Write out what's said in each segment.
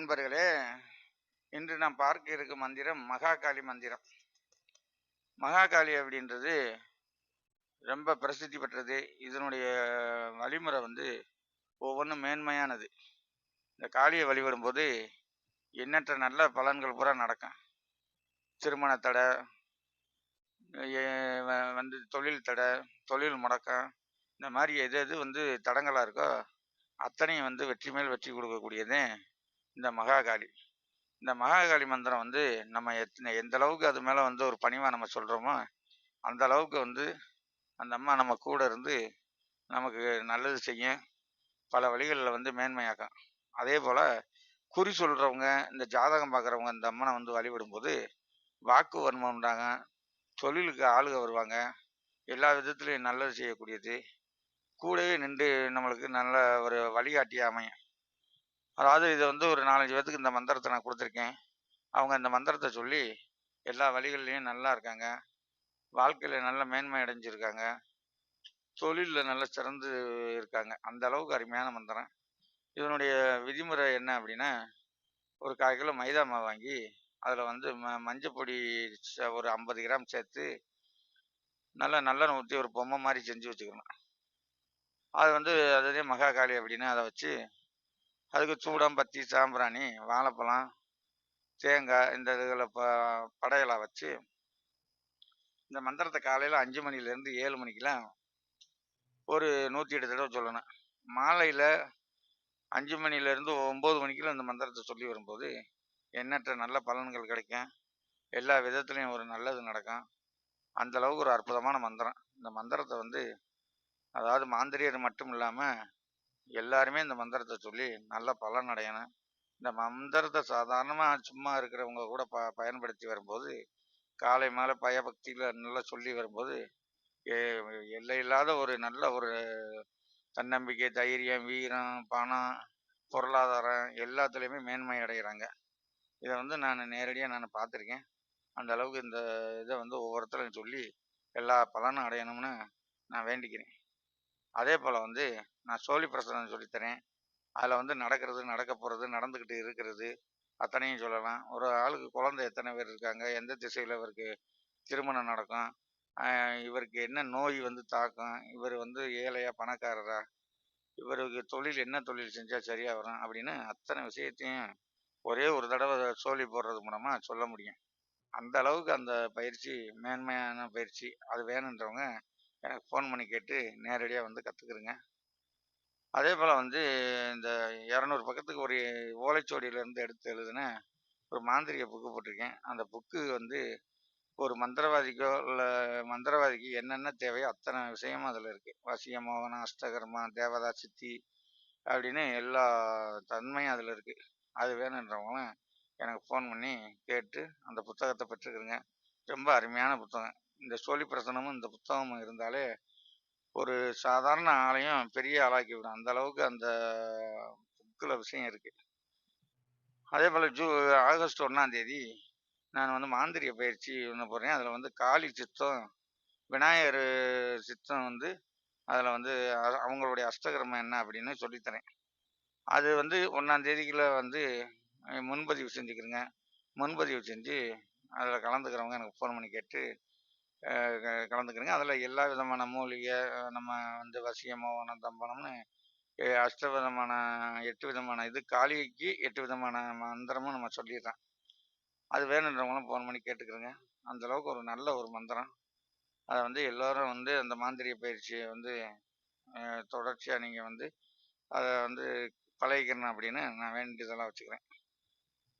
அன்பர்களே இன்று நாம் பார்க்க இருக்கும் மந்திரம் மகாகாளி மந்திரம். மகாகாளி அப்படின்றது ரொம்ப பிரசித்தி பெற்றது. இதனுடைய வழிமுறை வந்து ஒவ்வொன்றும் மேன்மையானது. இந்த காளியை வழிபடும் போது எண்ணற்ற நல்ல பலன்கள் பூரா நடக்கும். திருமண தடை வந்து தொழில் தடை தொழில் முடக்கம் இந்த மாதிரி எது எது வந்து தடங்களாக இருக்கோ அத்தனையும் வந்து வெற்றி மேல் வெற்றி கொடுக்கக்கூடியதே. இந்த மகாகாளி. இந்த மகாகாளி மந்திரம் வந்து நம்ம எத்தனை எந்த அளவுக்கு அது மேலே வந்து ஒரு பணிவாக நம்ம சொல்கிறோமோ அந்த அளவுக்கு வந்து அந்த அம்மா நம்ம கூட இருந்து நமக்கு நல்லது செய்யும். பல வழிகளில் வந்து மேன்மையாக்கும். அதே போல் குறி சொல்கிறவங்க இந்த ஜாதகம் பார்க்குறவங்க இந்த அம்மனை வந்து வழிபடும்போது வாக்கு வன்மம் உண்டாங்க. தொழிலுக்கு ஆளுக வருவாங்க. எல்லா விதத்துலையும் நல்லது செய்யக்கூடியது. கூடவே நின்று நம்மளுக்கு நல்ல ஒரு வழிகாட்டியாக அமையும். அதாவது இதை வந்து ஒரு நாலஞ்சு பேத்துக்கு இந்த மந்திரத்தை நான் கொடுத்துருக்கேன். அவங்க இந்த மந்திரத்தை சொல்லி எல்லா வழிகள்லையும் நல்லா இருக்காங்க. வாழ்க்கையில் நல்ல மேன்மை அடைஞ்சிருக்காங்க. தொழிலில் நல்ல சிறந்து இருக்காங்க. அந்த அளவுக்கு அருமையான மந்திரம். இதனுடைய விதிமுறை என்ன அப்படின்னா ஒரு கால் கிலோ மைதா மாவு வாங்கி அதில் வந்து ம மஞ்சள் பொடி ஒரு ஐம்பது கிராம் சேர்த்து நல்லா நல்லெண்ணெய் ஊற்றி ஒரு பொம்மை மாதிரி செஞ்சு வச்சுக்கணும். அது வந்து அதுவே மகாகாளி அப்படின்னு அதை வச்சு அதுக்கு சூடம் பத்தி சாம்பிராணி வாழைப்பழம் தேங்காய் இந்த இதுகளை ப படையலாக வச்சு இந்த மந்திரத்தை காலையில் அஞ்சு மணிலேருந்து ஏழு மணிக்கெலாம் ஒரு நூற்றி எட்டு தடவை சொல்லணும். மாலையில் அஞ்சு மணிலேருந்து ஒம்பது மணிக்கெல்லாம் இந்த மந்திரத்தை சொல்லி வரும்போது எண்ணற்ற நல்ல பலன்கள் கிடைக்கும். எல்லா விதத்துலேயும் ஒரு நல்லது நடக்கும். அந்த அளவுக்கு ஒரு அற்புதமான மந்திரம். இந்த மந்திரத்தை வந்து அதாவது மாந்திரியர் மட்டும் இல்லாமல் எல்லாருமே இந்த மந்திரத்தை சொல்லி நல்ல பலன் அடையணும் இந்த மந்திரத்தை சாதாரணமாக சும்மா இருக்கிறவங்க கூட ப பயன்படுத்தி வரும்போது காலை மேலே பயபக்தியில் நல்லா சொல்லி வரும்போது எல்லையில்லாத ஒரு நல்ல ஒரு தன்னம்பிக்கை தைரியம் வீரம் பணம் பொருளாதாரம் எல்லாத்துலேயுமே மேன்மை அடைகிறாங்க இதை வந்து நான் நேரடியாக நான் பார்த்துருக்கேன். அந்த அளவுக்கு இந்த இதை வந்து ஒவ்வொருத்தரும் சொல்லி எல்லா பலனும் அடையணும்னு நான் வேண்டிக்கிறேன். அதே போல் வந்து நான் சோழி பிரசனம் சொல்லித்தரேன் அதில் வந்து நடக்கிறது நடக்க போகிறது நடந்துக்கிட்டு இருக்கிறது அத்தனையும் சொல்லலாம். ஒரு ஆளுக்கு குழந்தை எத்தனை பேர் இருக்காங்க எந்த திசையில் இவருக்கு திருமணம் நடக்கும் இவருக்கு என்ன நோய் வந்து தாக்கும் இவர் வந்து ஏழையா பணக்காரரா இவருக்கு தொழில் என்ன தொழில் செஞ்சால் சரியாக வரும் அப்படின்னு அத்தனை விஷயத்தையும் ஒரே ஒரு தடவை சோழி போடுறது மூலமாக சொல்ல முடியும். அந்த அளவுக்கு அந்த பயிற்சி மேன்மையான பயிற்சி அது வேணுன்றவங்க எனக்கு ஃபோன் பண்ணி கேட்டு நேரடியாக வந்து கற்றுக்குறேங்க அதே போல் வந்து இந்த இரநூறு பக்கத்துக்கு ஒரு ஓலைச்சுவடியிலேருந்து எடுத்து எழுதின ஒரு மாந்திரிக புக்கு போட்டிருக்கேன். அந்த புக்கு வந்து ஒரு மந்திரவாதிக்கோ இல்லை மந்திரவாதிக்கு என்னென்ன தேவையோ அத்தனை விஷயமும் அதில் இருக்குது வசிய மோகனம் அஷ்டகர்மா தேவதா சித்தி அப்படின்னு எல்லா தன்மையும் அதில் இருக்குது அது வேணுன்றவங்களும் எனக்கு ஃபோன் பண்ணி கேட்டு அந்த புத்தகத்தை பெற்றுக்கிறேங்க ரொம்ப அருமையான புத்தகம். இந்த சோழி பிரசனமும் இந்த புத்தகமும் இருந்தாலே ஒரு சாதாரண ஆலையும் பெரிய ஆளாக்கி விடும். அந்த அளவுக்கு அந்த புக்கில் விஷயம் இருக்கு. அதே போல் ஜூ ஆகஸ்ட் ஒன்றாம் தேதி நான் வந்து மாந்திரிய பயிற்சி ஒன்று போகிறேன் அதில் வந்து காளி சித்தம் விநாயகர் சித்தம் வந்து அதில் வந்து அவங்களுடைய அஷ்டகிரமம் என்ன அப்படின்னு சொல்லித்தரேன். அது வந்து ஒன்றாம் தேதிக்குள்ளே வந்து முன்பதிவு செஞ்சுக்கிறேங்க. முன்பதிவு செஞ்சு அதில் கலந்துக்கிறவங்க எனக்கு ஃபோன் பண்ணி கேட்டு க- கலந்துக்கிறேங்க. அதில் எல்லா விதமான மூலிகை நம்ம வந்து வசியம் மோகனம் தம்பனம்னு அஷ்ட விதமான எட்டு விதமான இது காளிக்கு எட்டு விதமான மந்திரமும் நம்ம சொல்லிடுறோம் அது வேணுன்றவங்களும் ஃபோன் பண்ணி கேட்டுக்கிறேங்க. அந்தளவுக்கு ஒரு நல்ல ஒரு மந்திரம். அதை வந்து எல்லோரும் வந்து அந்த மாந்திரிய பயிற்சியை வந்து தொடர்ச்சியாக நீங்கள் வந்து அதை வந்து பழகிக்கிறேன் அப்படின்னு நான் வேண்டியதெல்லாம் வச்சுக்கிறேன்.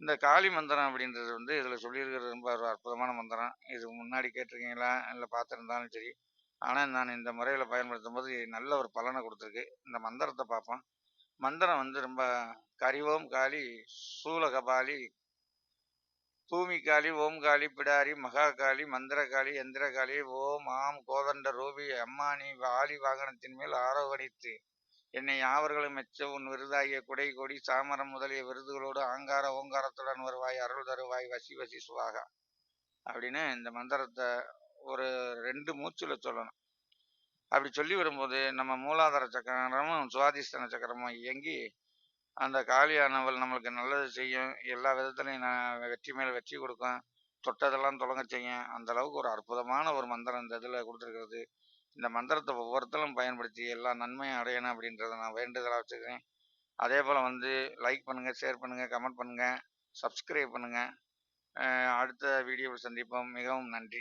இந்த காளி மந்திரம் அப்படின்றது வந்து இதில் சொல்லியிருக்கிறது ரொம்ப ஒரு அற்புதமான மந்திரம். இது முன்னாடி கேட்டிருக்கீங்களா? இல்லை பார்த்துருந்தாலும் சரி. ஆனால் நான் இந்த முறையில் பயன்படுத்தும் போது நல்ல ஒரு பலனை கொடுத்துருக்கு. இந்த மந்திரத்தை பார்ப்போம். மந்திரம் வந்து ரொம்ப கரிவோம் காளி சூலகபாலி பூமி காளி ஓம் காளி பிடாரி மகா காளி மந்திர காளி எந்திர காளி ஓம் ஆம் கோதண்ட ரூபி அம்மானி வாலி வாகனத்தின் மேல் ஆரோகணித்து என்னை யாவர்களும் மெச்ச உன் விருதாகிய குடை கொடி சாமரம் முதலிய விருதுகளோடு ஆங்கார ஓங்காரத்துடன் வருவாய் அருள் தருவாய் வசி வசி சுவாகா. அப்படின்னு இந்த மந்திரத்தை ஒரு ரெண்டு மூச்சுல சொல்லணும். அப்படி சொல்லி வரும்போது நம்ம மூலாதார சக்கரமும் சுவாதிஷ்டன சக்கரமும் இயங்கி அந்த காளியானவள் நம்மளுக்கு நல்லது செய்யும் எல்லா விதத்துலையும் நான் வெற்றி மேலே வெற்றி கொடுக்கும் தொட்டதெல்லாம் தொடங்க செய்யும் அந்த அளவுக்கு ஒரு அற்புதமான ஒரு மந்திரம் இந்த இதில் கொடுத்துருக்கிறது. இந்த மந்திரத்தை ஒவ்வொருத்தரும் பயன்படுத்தி எல்லா நன்மையும் அடையணும் அப்படின்றத நான் வேண்டுதலாக வச்சுக்கிறேன். அதே போல் வந்து லைக் பண்ணுங்கள் ஷேர் பண்ணுங்கள் கமெண்ட் பண்ணுங்கள் சப்ஸ்கிரைப் பண்ணுங்கள் அடுத்த வீடியோவில் சந்திப்போம். மிகவும் நன்றி.